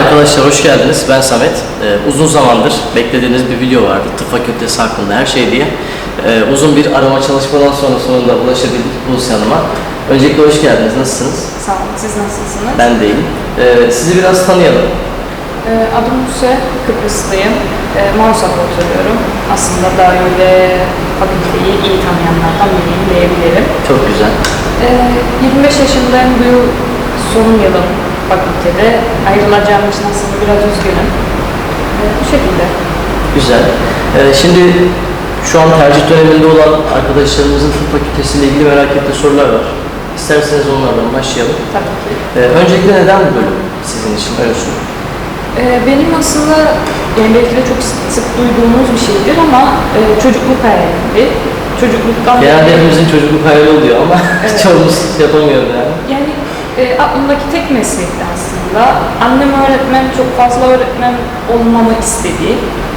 Arkadaşlar hoş geldiniz. Ben Samet. Ee, uzun zamandır beklediğiniz bir video vardı. Tıp fakültesi hakkında her şey diye. Ee, uzun bir arama çalışmadan sonra sonunda ulaşabildik Buse Hanım'a. Öncelikle hoş geldiniz. Nasılsınız? Sağ olun. Siz nasılsınız? Ben de iyiyim. Ee, sizi biraz tanıyalım. Ee, adım Buse, Kıbrıslıyım. Ee, Marsa'da oturuyorum. Aslında da öyle fakülteyi iyi tanıyanlardan biriyim diyebilirim. Çok güzel. Ee, 25 yaşındayım. Bu yıl son yılım fakültede. Ayrılacağım için aslında biraz üzgünüm. Ee, bu şekilde. Güzel. Ee, şimdi şu an tercih döneminde olan arkadaşlarımızın tıp fakültesiyle ilgili merak ettiği sorular var. İsterseniz onlardan başlayalım. Tabii ki. Ee, öncelikle neden bu bölüm sizin için? Öyle sorayım. Ee, benim aslında yani belki de çok sık, sık duyduğumuz bir şeydir ama e, çocukluk hayalimdi. Çocukluktan Genelde hepimizin çocukluk hayali oluyor ama Evet. çoğumuz yapamıyor yani. E, aklımdaki tek meslekti aslında. Annem öğretmen, çok fazla öğretmen olmamı istedi.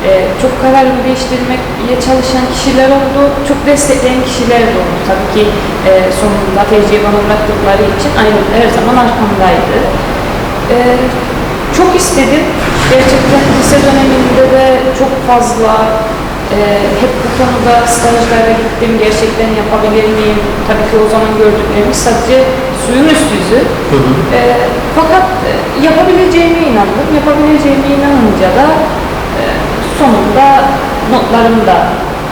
E, çok kararlı değiştirmeye çalışan kişiler oldu, çok destekleyen kişiler de oldu. Tabii ki e, sonunda tercihi bana bıraktıkları için aynı her zaman arkamdaydı. E, çok istedim. Gerçekten lise döneminde de çok fazla e, hep bu konuda stajlara gittim. Gerçekten yapabilir miyim? Tabii ki o zaman gördüklerimiz sadece suyun üst yüzü. Hı hı. E, fakat yapabileceğime inandım. Yapabileceğime inanınca da e, sonunda notlarım da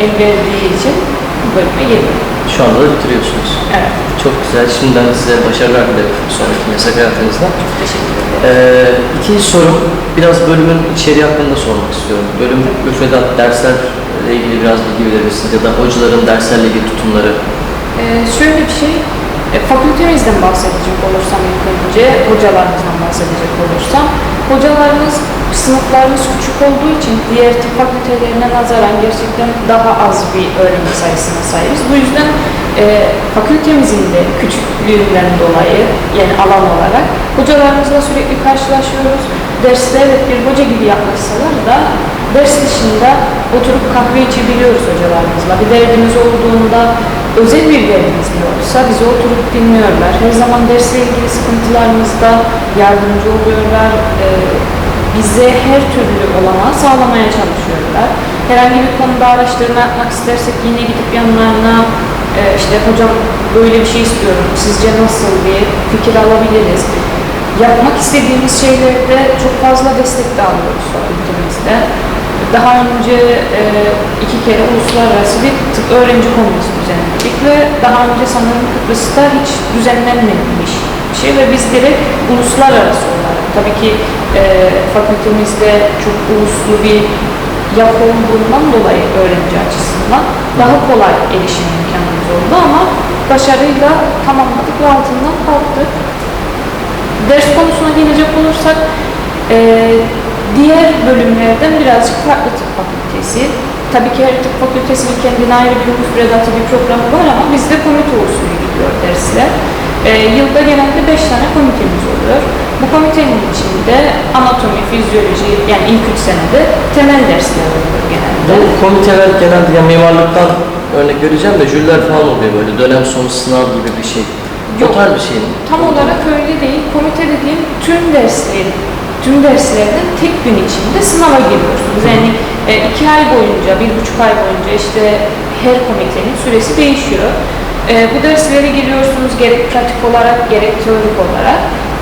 el verdiği için bu bölüme girdim. Şu anda da bitiriyorsunuz. Evet. Çok güzel. Şimdiden size başarılar dilerim sonraki meslek hayatınızda. Teşekkür ederim. Ee, ikinci sorum biraz bölümün içeriği hakkında sormak istiyorum. Bölüm müfredat, derslerle ilgili biraz bilgi verir misiniz? Ya da hocaların derslerle ilgili tutumları. Ee, şöyle bir şey, e, fakültemizden bahsedecek olursam ilk önce, hocalarımızdan bahsedecek olursam, hocalarımız, sınıflarımız küçük olduğu için diğer tıp fakültelerine nazaran gerçekten daha az bir öğrenci sayısına sahibiz. Bu yüzden e, fakültemizin de küçüklüğünden dolayı, yani alan olarak, hocalarımızla sürekli karşılaşıyoruz. Derste evet bir hoca gibi yaklaşsalar da ders dışında oturup kahve içebiliyoruz hocalarımızla. Bir derdimiz olduğunda özel bir derdimiz bile olsa bizi oturup dinliyorlar. Her zaman dersle ilgili sıkıntılarımızda yardımcı oluyorlar. Ee, bize her türlü olanağı sağlamaya çalışıyorlar. Herhangi bir konuda araştırma yapmak istersek yine gidip yanlarına e, işte hocam böyle bir şey istiyorum, sizce nasıl diye fikir alabiliriz. Yapmak istediğimiz şeylerde çok fazla destek de alıyoruz fakültemizde. Daha önce e, iki kere uluslararası bir tıp öğrenci kongresi düzenledik ve daha önce sanırım Kıbrıs'ta hiç düzenlenmemiş bir şey ve biz direkt uluslararası olarak tabii ki e, fakültemizde çok uluslu bir yapı olduğundan dolayı öğrenci açısından daha kolay erişim imkanımız oldu ama başarıyla tamamladık ve altından kalktık. Ders konusuna gelecek olursak e, diğer bölümlerden birazcık farklı tıp fakültesi. Tabii ki her tıp fakültesinin kendine ayrı bir müfredatı, bir programı var ama bizde komite usulü gidiyor dersler. E, yılda genelde 5 tane komitemiz oluyor. Bu komitenin içinde anatomi, fizyoloji yani ilk 3 senede temel dersler oluyor genelde. Bu komiteler genelde ya mimarlıktan örnek vereceğim de jüller falan oluyor böyle dönem sonu sınav gibi bir şey. O Yok. tarz bir şey mi? Tam olarak öyle değil. Komite dediğim tüm derslerin, tüm derslerden tek gün içinde sınava giriyorsunuz. Yani e, iki ay boyunca, bir buçuk ay boyunca işte her komitenin süresi değişiyor. E, bu derslere giriyorsunuz gerek pratik olarak gerek teorik olarak.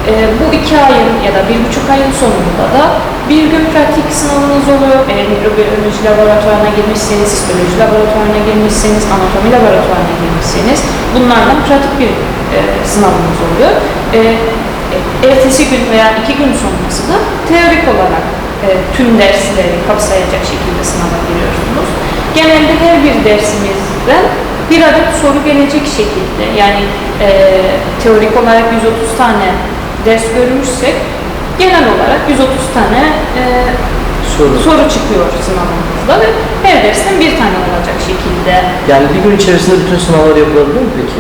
E, bu iki ayın ya da bir buçuk ayın sonunda da bir gün pratik sınavınız oluyor. Eğer mikrobiyoloji laboratuvarına girmişseniz, histoloji laboratuvarına girmişseniz, anatomi laboratuvarına girmişseniz bunlardan pratik bir e, sınavınız oluyor. E, e, ertesi gün veya iki gün sonrası da teorik olarak e, tüm dersleri kapsayacak şekilde sınava giriyorsunuz. Genelde her bir dersimizden bir adet soru gelecek şekilde yani e, teorik olarak 130 tane ders görmüşsek genel olarak 130 tane e, Soru. soru çıkıyor sınavımızda ve her dersten bir tane olacak şekilde Yani bir gün içerisinde bütün sınavlar yapılabilir mi peki?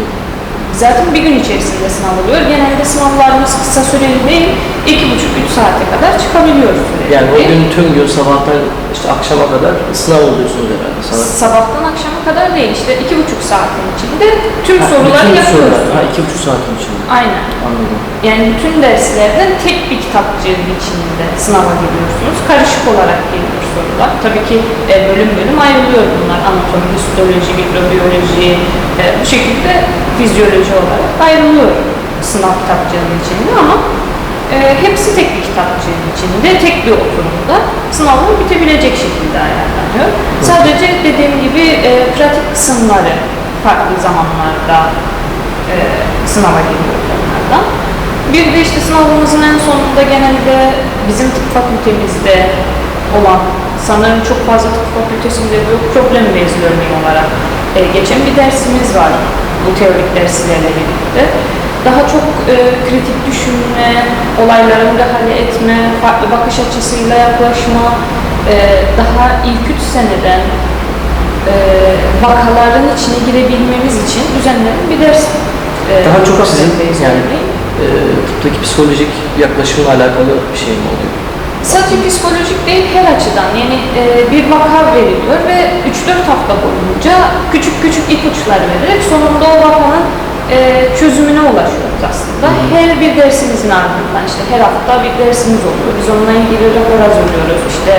Zaten bir gün içerisinde sınav oluyor. Genelde sınavlarımız kısa süreli değil, iki buçuk üç saate kadar çıkabiliyoruz. Yani o gün tüm gün sabahtan işte akşama kadar sınav oluyorsunuz herhalde. Sana Sabahtan akşama kadar değil işte iki buçuk saatin içinde tüm Ha, soruları yapıyoruz. sorular. Ha iki buçuk saatin içinde. Aynen. Anladım. Yani bütün derslerden tek bir kitapçığın içinde sınava giriyorsunuz. Karışık olarak geliyor sorular. Tabii ki e, bölüm bölüm ayrılıyor bunlar. Anatomi, histoloji, mikrobiyoloji, e, bu şekilde fizyoloji olarak ayrılıyor sınav kitapçığının içinde ama e, hepsi tek bir kitapçığın içinde, tek bir oturumda sınavın bitebilecek şekilde ayarlanıyor. Sadece dediğim gibi e, pratik kısımları farklı zamanlarda e, sınava giriyor onlardan. Bir de işte sınavımızın en sonunda genelde bizim tıp fakültemizde olan sanırım çok fazla tıp fakültesinde yok problem based learning olarak e, geçen bir dersimiz var bu teorik derslerle birlikte. Daha çok e, kritik düşünme, olaylara müdahale etme, farklı bakış açısıyla yaklaşma, e, daha ilk üç seneden e, vakaların içine girebilmemiz için düzenlenen bir ders. e, Daha çok sizin yani e, tıptaki psikolojik yaklaşımla alakalı bir şey mi oluyor? Sadece psikolojik değil her açıdan yani e, bir vaka veriliyor ve 3-4 hafta boyunca küçük küçük ipuçlar vererek sonunda o vakanın e, çözümüne ulaşıyoruz aslında. Her bir dersimizin ardından işte her hafta bir dersimiz oluyor. Biz onunla ilgili rapor hazırlıyoruz. İşte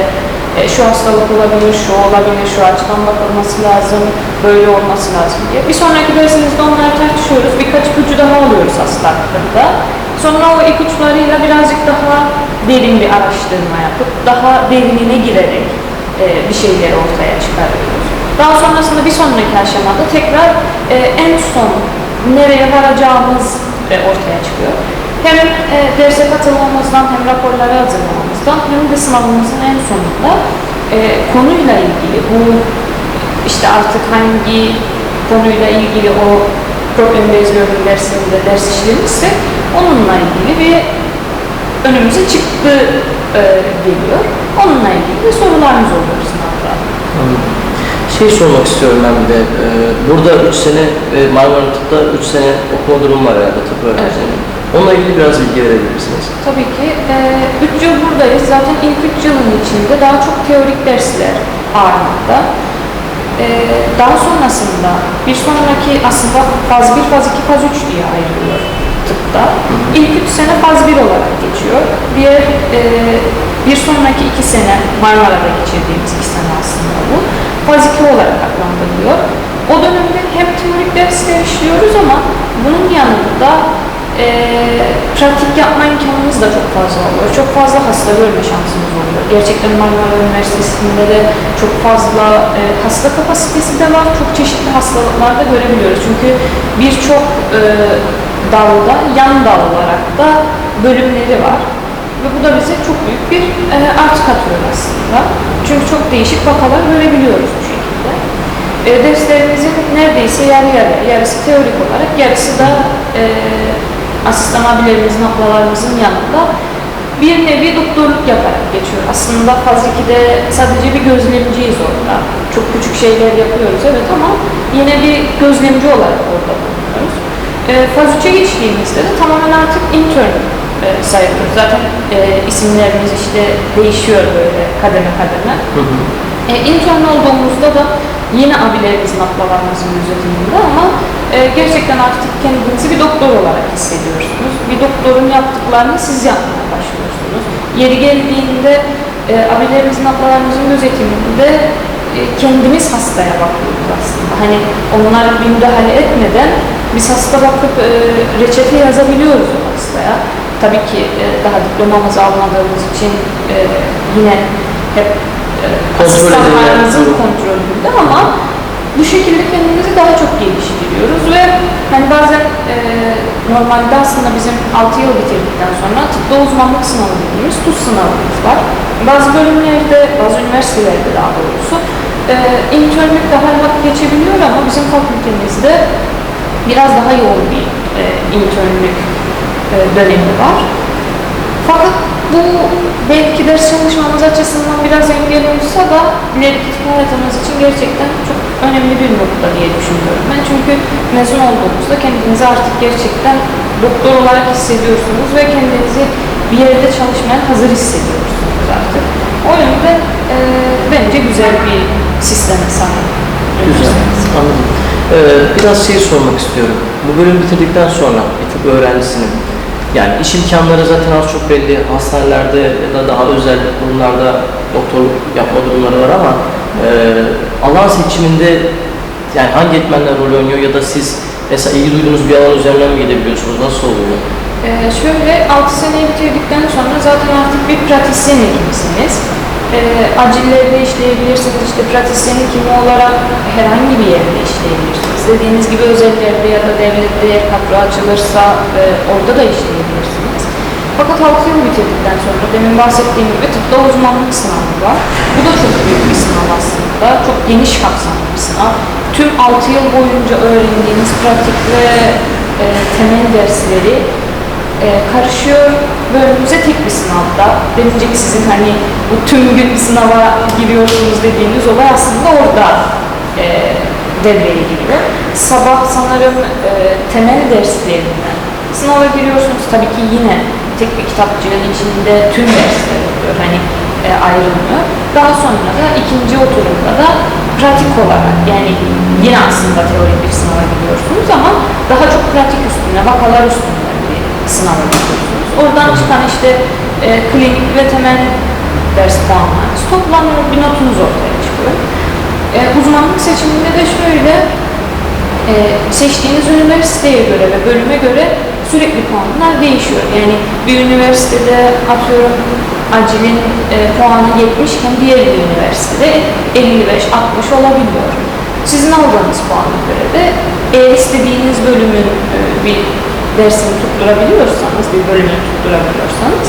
e, şu hastalık olabilir, şu olabilir, şu açıdan bakılması lazım, böyle olması lazım diye. Bir sonraki dersimizde onları tartışıyoruz. Birkaç ipucu daha alıyoruz hasta. Sonra o ipuçlarıyla birazcık daha derin bir araştırma yapıp daha derinine girerek e, bir şeyleri ortaya çıkarıyoruz. Daha sonrasında bir sonraki aşamada tekrar e, en son nereye varacağımız e, ortaya çıkıyor. Hem e, derse katılmamızdan hem raporları hazırlamamızdan hem de sınavımızın en sonunda e, konuyla ilgili bu işte artık hangi konuyla ilgili o problem learning dersinde ders işlemişse onunla ilgili bir önümüze çıktı e, geliyor. Onunla ilgili de sorularımız oluyor sınavda. Anladım. Şey sormak istiyorum ben bir de. e, burada 3 sene e, Marmara Tıp'ta 3 sene okuma durumu var herhalde tıp öğrencilerinin. Onunla ilgili biraz bilgi verebilir misiniz? Tabii ki. 3 yıl buradayız. Zaten ilk 3 yılın içinde daha çok teorik dersler ağırlıkta. E, daha sonrasında bir sonraki aslında faz 1, faz 2, faz 3 diye ayrılıyor tıpta. İlk 3 sene faz 1 olarak geçiyor. Diğer e, bir sonraki 2 sene Marmara'da geçirdiğimiz 2 sene aslında bu. Faz 2 olarak adlandırılıyor. O dönemde hem teorik dersler işliyoruz ama bunun yanında e, pratik yapma imkanımız da çok fazla oluyor. Çok fazla hasta görme şansımız oluyor. Gerçekten Marmara Üniversitesi'nde de çok fazla e, hasta kapasitesi de var. Çok çeşitli hastalıklar da görebiliyoruz. Çünkü birçok e, dalda, yan dal olarak da bölümleri var. Ve bu da bize çok büyük bir e, artı katıyor aslında. Çünkü çok değişik vakalar görebiliyoruz bu şekilde. E, derslerimizin neredeyse yarı yarı, yarısı teorik olarak, yarısı da e, asistan abilerimizin, ablalarımızın yanında bir nevi doktorluk yaparak geçiyor. Aslında faz 2'de sadece bir gözlemciyiz orada. Çok küçük şeyler yapıyoruz evet ama yine bir gözlemci olarak orada bulunuyoruz. E, faz 3'e geçtiğimizde de tamamen artık intern e, sayılıyoruz. Zaten e, isimlerimiz işte değişiyor böyle kademe kademe. E, intern olduğumuzda da yine abilerimizin, ablalarımızın gözetiminde ama e, gerçekten artık kendinizi bir doktor olarak hissediyorsunuz. Bir doktorun yaptıklarını siz yapmaya başlıyorsunuz. Yeri geldiğinde e, abilerimizin, ablalarımızın gözetiminde e, kendimiz hastaya bakıyoruz aslında. Hani onlar bir müdahale etmeden biz hasta bakıp e, reçete yazabiliyoruz o hastaya. Tabii ki e, daha diplomamızı almadığımız için e, yine hep Kontrol edilen- kontrolünde ama bu şekilde kendimizi daha çok geliştiriyoruz ve hani bazen e, normalde aslında bizim 6 yıl bitirdikten sonra tıpta uzmanlık sınavı dediğimiz TUS sınavımız var. Bazı bölümlerde, bazı üniversitelerde daha doğrusu e, internlük daha rahat geçebiliyor ama bizim fakültemizde biraz daha yoğun bir e, internlük e, dönemi var. Fakat Bu belki ders çalışmamız açısından biraz engel olsa da ileriki hayatımız için gerçekten çok önemli bir nokta diye düşünüyorum ben. Çünkü mezun olduğunuzda kendinizi artık gerçekten doktor olarak hissediyorsunuz ve kendinizi bir yerde çalışmaya hazır hissediyorsunuz artık. O yönde e, bence güzel bir sisteme sahip. Güzel, anladım. Ee, biraz şey sormak istiyorum. Bu bölümü bitirdikten sonra bir tıp öğrencisinin yani iş imkanları zaten az çok belli. Hastanelerde ya da daha özel kurumlarda doktorluk yapma durumları var ama e, alan seçiminde yani hangi etmenler rol oynuyor ya da siz mesela ilgi duyduğunuz bir alan üzerinden mi gidebiliyorsunuz? Nasıl oluyor? Ee, şöyle 6 seneyi bitirdikten sonra zaten artık bir pratisyen hekimsiniz. Ee, acillerde işleyebilirsiniz, işte pratisyen hekimi olarak herhangi bir yerde işleyebilirsiniz. Dediğiniz gibi özellerde ya da devlette yer kadro açılırsa e, orada da işleyebilirsiniz. Fakat 6 yıl bitirdikten sonra demin bahsettiğim gibi tıpta uzmanlık sınavı var. Bu da çok büyük bir sınav aslında. Çok geniş kapsamlı bir sınav. Tüm 6 yıl boyunca öğrendiğiniz pratik ve e, temel dersleri e, karışıyor ve önümüze tek bir sınavda. Denince ki sizin hani bu tüm gün sınava giriyorsunuz dediğiniz olay aslında orada e, devreye giriyor. Sabah sanırım e, temel derslerinden sınava giriyorsunuz. Tabii ki yine tek bir kitapçığın içinde tüm dersler oluyor. Hani e, ayrılmıyor. Daha sonra da ikinci oturumda da pratik olarak yani yine aslında teorik bir sınava giriyorsunuz ama daha çok pratik üstüne, vakalar üstüne sınava giriyorsunuz. Oradan çıkan işte e, klinik ve temel ders puanlarınız toplanıyor, bir notunuz ortaya çıkıyor. E, uzmanlık seçiminde de şöyle e, seçtiğiniz üniversiteye göre ve bölüme göre sürekli puanlar değişiyor. Yani bir üniversitede atıyorum acilin e, puanı 70 iken diğer bir üniversitede 55-60 olabiliyor. Sizin aldığınız puana göre de eğer istediğiniz bölümün e, bir dersini tutturabiliyorsanız, bir bölümünü tutturabiliyorsanız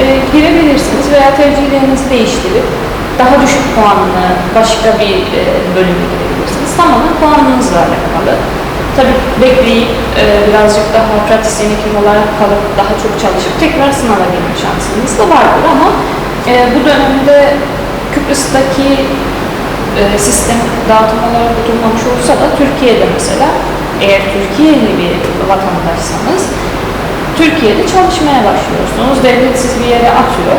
e, girebilirsiniz veya tercihlerinizi değiştirip daha düşük puanlı başka bir e, bölüme girebilirsiniz. Tamamen puanınızla alakalı. Tabii bekleyip e, birazcık daha pratisyen hekim olarak kalıp daha çok çalışıp tekrar sınava girme şansınız da vardır ama e, bu dönemde Kıbrıs'taki e, sistem dağıtım olarak oturmamış olsa da Türkiye'de mesela eğer Türkiye'li bir vatandaşsanız Türkiye'de çalışmaya başlıyorsunuz. Devlet sizi bir yere atıyor.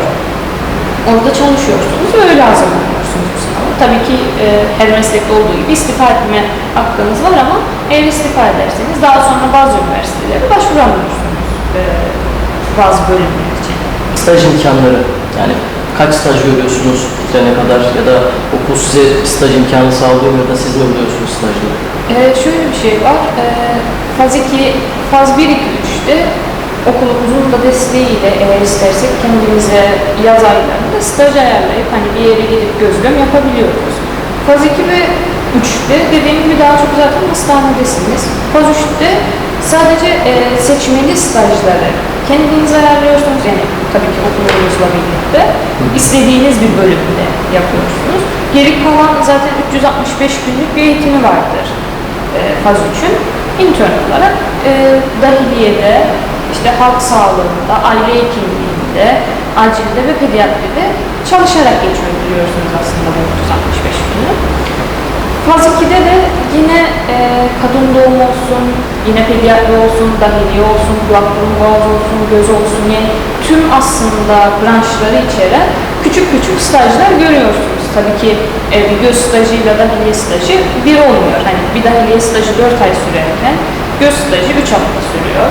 Orada çalışıyorsunuz ve öyle hazırlanıyorsunuz bu sınava. Tabii ki e, her meslekte olduğu gibi istifa etme hakkınız var ama eğer istifa ederseniz daha sonra bazı üniversitelere başvuramıyorsunuz e, bazı bölümler için. Staj imkanları yani kaç staj görüyorsunuz bitirene kadar ya da okul size staj imkanı sağlıyor ya da siz mi buluyorsunuz stajları? Ee, şöyle bir şey var. Ee, faz 2, faz 1, 2, 3'te okulumuzun da desteğiyle eğer istersek kendimize yaz aylarında staj ayarlayıp hani bir yere gidip gözlem yapabiliyoruz. Faz 2 ve 3'te dediğim gibi daha çok zaten hastanedesiniz. Faz 3'te sadece e, seçmeli stajları kendiniz ayarlıyorsunuz yani tabii ki okulunuzla birlikte istediğiniz bir bölümde yapıyorsunuz. Geri kalan zaten 365 günlük bir eğitimi vardır e, faz 3'ün intern olarak e, dahiliyede, işte halk sağlığında, aile hekimliğinde, acilde ve pediatride çalışarak geçirebiliyorsunuz aslında bu 365 günü. Faz 2'de de yine e, kadın doğum olsun, yine pediatri olsun, dahiliye olsun, kulak burun boğaz olsun, göz olsun yani tüm aslında branşları içeren küçük küçük stajlar görüyorsunuz. Tabii ki e, göz stajıyla dahiliye stajı bir olmuyor. Hani bir dahiliye stajı 4 ay sürerken göz stajı 3 hafta sürüyor.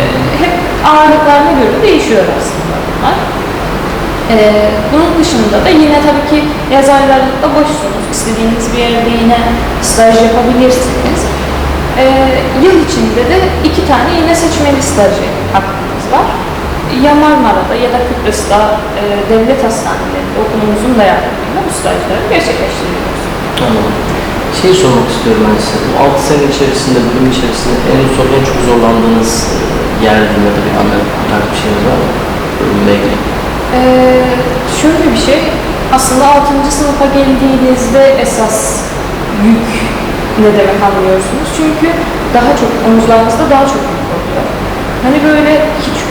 E, hep ağırlıklarına göre değişiyor aslında bunlar. Ee, bunun dışında da yine tabii ki yaz aylarında boşsunuz. İstediğiniz bir yerde yine staj yapabilirsiniz. Ee, yıl içinde de iki tane yine seçmeli stajı hakkınız var. Ya Marmara'da ya da Kıbrıs'ta e, devlet hastanelerinde okulumuzun da yardımıyla bu stajları gerçekleştiriyoruz. Anladım. Şey sormak istiyorum ben size. Bu 6 sene içerisinde, bölüm içerisinde en zor, en çok zorlandığınız e, yer ya da bir anı, tarz bir şeyiniz var mı? Bölümle ilgili. Ee, şöyle bir şey, aslında 6. sınıfa geldiğinizde esas yük ne demek anlıyorsunuz. Çünkü daha çok, omuzlarınızda daha çok yük oluyor. Hani böyle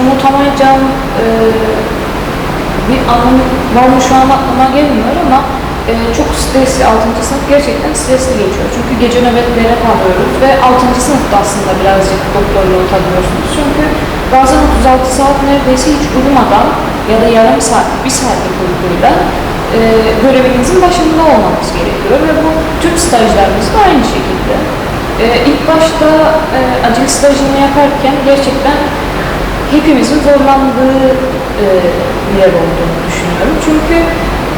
unutamayacağım e, bir anlamı var mı şu an aklıma gelmiyor ama e, çok stresli, 6. sınıf gerçekten stresli geçiyor. Çünkü gece nöbetlere kalıyoruz ve 6. sınıfta aslında birazcık doktorluğu tadıyorsunuz. Çünkü bazen 36 saat neredeyse hiç uyumadan ya da yarım saat, bir saatlik uykuyla e, görevinizin başında olmanız gerekiyor ve bu tüm stajlarımızda aynı şekilde. E, ilk başta e, acil stajını yaparken gerçekten hepimizin zorlandığı e, bir yer olduğunu düşünüyorum. Çünkü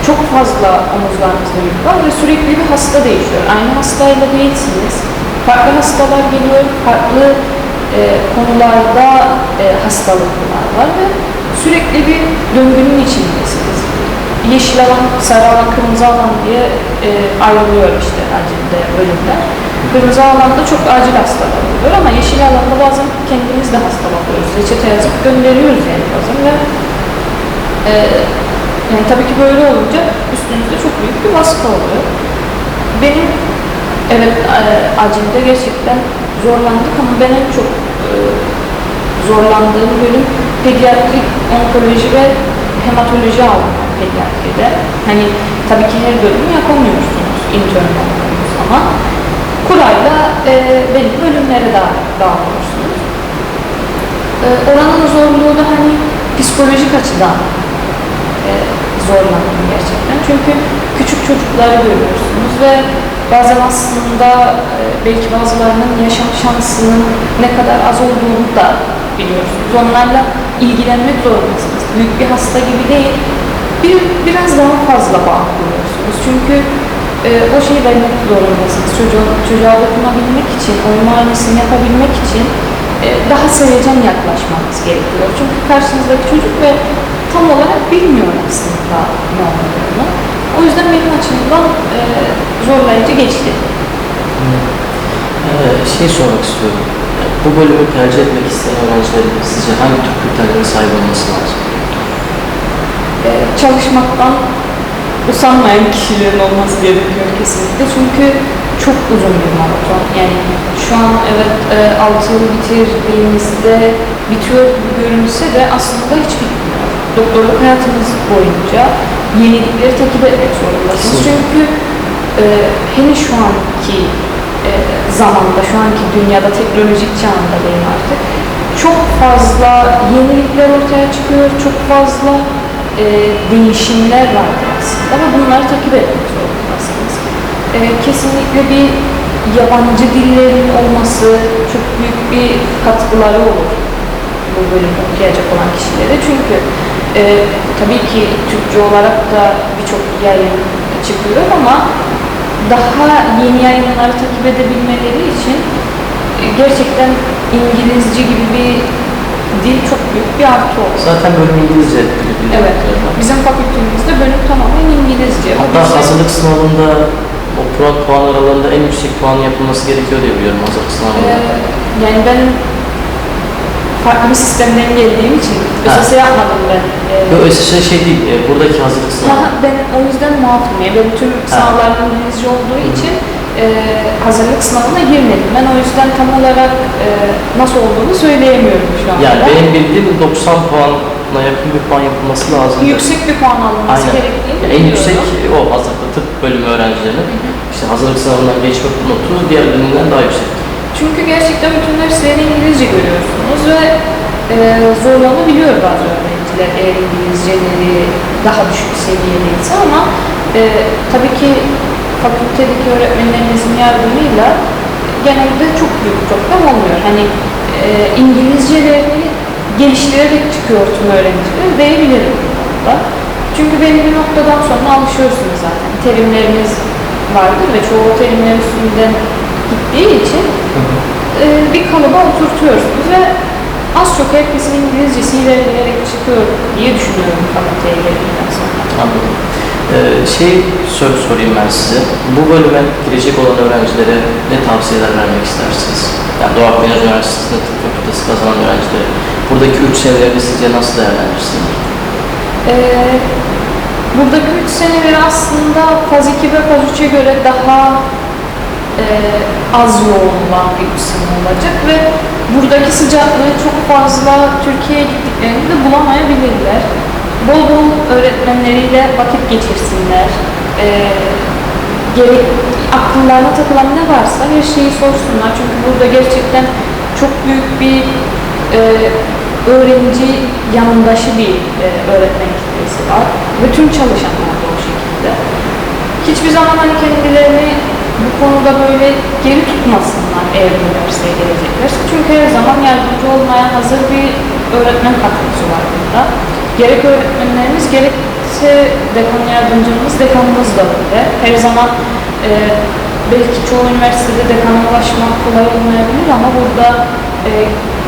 çok fazla omuzlarınızda yük var ve sürekli bir hasta değişiyor. Aynı hastayla değilsiniz. Farklı hastalar geliyor, farklı e, konularda e, hastalıklar var ve sürekli bir döngünün içindesiniz. Yeşil alan, sarı alan, kırmızı alan diye e, ayrılıyor işte acilde bölümler. Kırmızı alanda çok acil hastalar oluyor ama yeşil alanda bazen kendimiz de hastalanıyoruz. Reçete yazıp gönderiyoruz yani bazen ve e, yani tabii ki böyle olunca üstünüzde çok büyük bir baskı oluyor. Benim evet e, acilde gerçekten zorlandık ama ben en çok e, zorlandığım bölüm pediatrik onkoloji ve hematoloji aldım pediatride. Hani tabii ki her bölümü yapamıyorsunuz intern zaman. Kurayla e, belli bölümlere da dağılıyorsunuz. E, oranın zorluğu da hani psikolojik açıdan e, zorlandım gerçekten. Çünkü küçük çocukları görüyorsunuz ve bazen aslında e, belki bazılarının yaşam şansının ne kadar az olduğunu da biliyorsunuz. Onlarla ilgilenmek zorundasınız. Büyük bir hasta gibi değil, bir, biraz daha fazla bağ kuruyorsunuz. Çünkü e, o şeyi vermek zorundasınız. Çocuğa, çocuğa dokunabilmek için, oyun muayenesini yapabilmek için e, daha sevecen yaklaşmanız gerekiyor. Çünkü karşınızdaki çocuk ve tam olarak bilmiyor aslında ne olduğunu. O yüzden benim açımdan e, zorlayıcı geçti. Ee, şey sormak istiyorum. Bu bölümü tercih etmek isteyen öğrencilerin sizce hangi tür kriterlerin sahip olması lazım? E, çalışmaktan usanmayan kişilerin olması gerekiyor kesinlikle. Çünkü çok uzun bir maraton. Yani şu an evet e, 6 yıl bitirdiğimizde bitiyor gibi görünse de aslında hiç bitmiyor. Doktorluk hayatınız boyunca yenilikleri takip etmek zorundasınız. Çünkü e, henüz şu anki e, zamanda, şu anki dünyada teknolojik çağında diyeyim artık çok fazla yenilikler ortaya çıkıyor, çok fazla e, değişimler vardır aslında ve bunları takip etmek zorundasınız. E, kesinlikle bir yabancı dillerin olması çok büyük bir katkıları olur bu bölümü okuyacak olan kişilere. Çünkü e, tabii ki Türkçe olarak da birçok yayın çıkıyor ama daha yeni yayınları takip edebilmeleri için e, gerçekten İngilizce gibi bir dil çok büyük bir artı olur. Zaten bölüm İngilizce dili Evet. Bizim fakültemizde bölüm tamamen İngilizce. Hatta bize- hazırlık sınavında o puan, puan aralarında en yüksek puan yapılması gerekiyor diye biliyorum hazırlık Ee, sınavında. yani ben farklı bir sistemden geldiğim için ÖSS yapmadım ben. Ee, Yok şey, şey değil, e, buradaki hazırlık ha, sınavı. ben o yüzden muafım. Yani benim tüm sınavlarım İngilizce olduğu için e, hazırlık sınavına girmedim. Ben o yüzden tam olarak e, nasıl olduğunu söyleyemiyorum şu anda. Yani benim bildiğim 90 puana yakın bir puan yapılması lazım. yüksek bir puan alınması Aynen. gerektiğini en yüksek o hazırlık tıp bölümü öğrencilerinin işte hazırlık sınavından geçme notu diğerlerinden daha yüksek. Çünkü gerçekten bütün dersleri İngilizce görüyorsunuz ve e, zorlanabiliyor bazı öğrenciler eğer İngilizceleri daha düşük seviyedeyse ama e, tabii ki fakültedeki öğretmenlerinizin yardımıyla genelde çok büyük problem olmuyor. Hani e, İngilizcelerini geliştirerek çıkıyor tüm öğrenciler diyebilirim bu konuda. Çünkü belli bir noktadan sonra alışıyorsunuz zaten. Terimleriniz vardır ve çoğu terimler üstünden gittiği için e, bir kalıba oturtuyorsunuz ve az çok herkesin İngilizcesi ilerleyerek çıkıyor diye düşünüyorum fakülteye geldikten sonra. Anladım. Ee, şey soru sorayım ben size. Bu bölüme girecek olan öğrencilere ne tavsiyeler vermek istersiniz? Yani Doğu Akdeniz Üniversitesi'nde tıp fakültesi kazanan öğrencilere buradaki üç seneleri sizce nasıl değerlendirsiniz? Ee, buradaki 3 seneleri aslında faz 2 ve faz 3'e göre daha e, az yoğun olan bir 3 sene olacak ve buradaki sıcaklığı çok fazla Türkiye'ye gittiklerinde bulamayabilirler. Bol bol öğretmenleriyle vakit geçirsinler. E, gerek akllarına takılan ne varsa her şeyi sorsunlar. Çünkü burada gerçekten çok büyük bir e, öğrenci yanındaşı bir e, öğretmen kitlesi var. Bütün çalışanlar da o şekilde. Hiçbir zaman hani kendilerini bu konuda böyle geri tutmasınlar eğer üniversiteye geleceklerse. Çünkü her zaman yardımcı olmaya hazır bir öğretmen kadrosu var burada. Gerek öğretmenlerimiz gerekse dekan yardımcımız, dekanımız da öyle. Her zaman e, belki çoğu üniversitede dekana ulaşmak kolay olmayabilir ama burada e,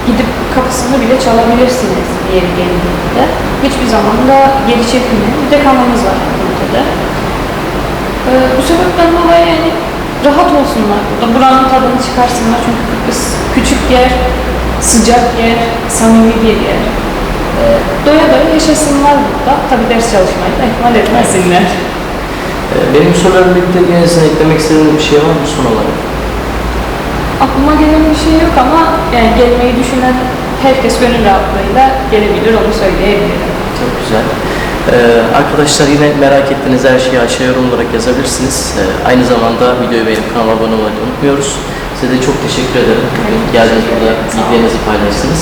gidip kapısını bile çalabilirsiniz yeri geldiğinde. Hiçbir zaman da geri çekilmeyen bir dekanımız var ülkede. Ee, bu sebepten dolayı yani rahat olsunlar burada. Buranın tadını çıkarsınlar çünkü küçük yer, sıcak yer, samimi bir yer. Ee, doya doya yaşasınlar burada. Tabi ders çalışmayı da ihmal etmesinler. E, benim sorularla birlikte yine sizin eklemek istediğiniz bir şey var mı son olarak? Aklıma gelen bir şey yok ama yani gelmeyi düşünen herkes gönül rahatlığıyla gelebilir onu söyleyebilirim. Çok güzel. Ee, arkadaşlar yine merak ettiğiniz her şeyi aşağı yorum olarak yazabilirsiniz. Ee, aynı zamanda videoyu beğenip kanala abone olmayı unutmuyoruz. Size de çok teşekkür ederim. Evet, Geldiğiniz teşekkür burada bilgilerinizi paylaştınız.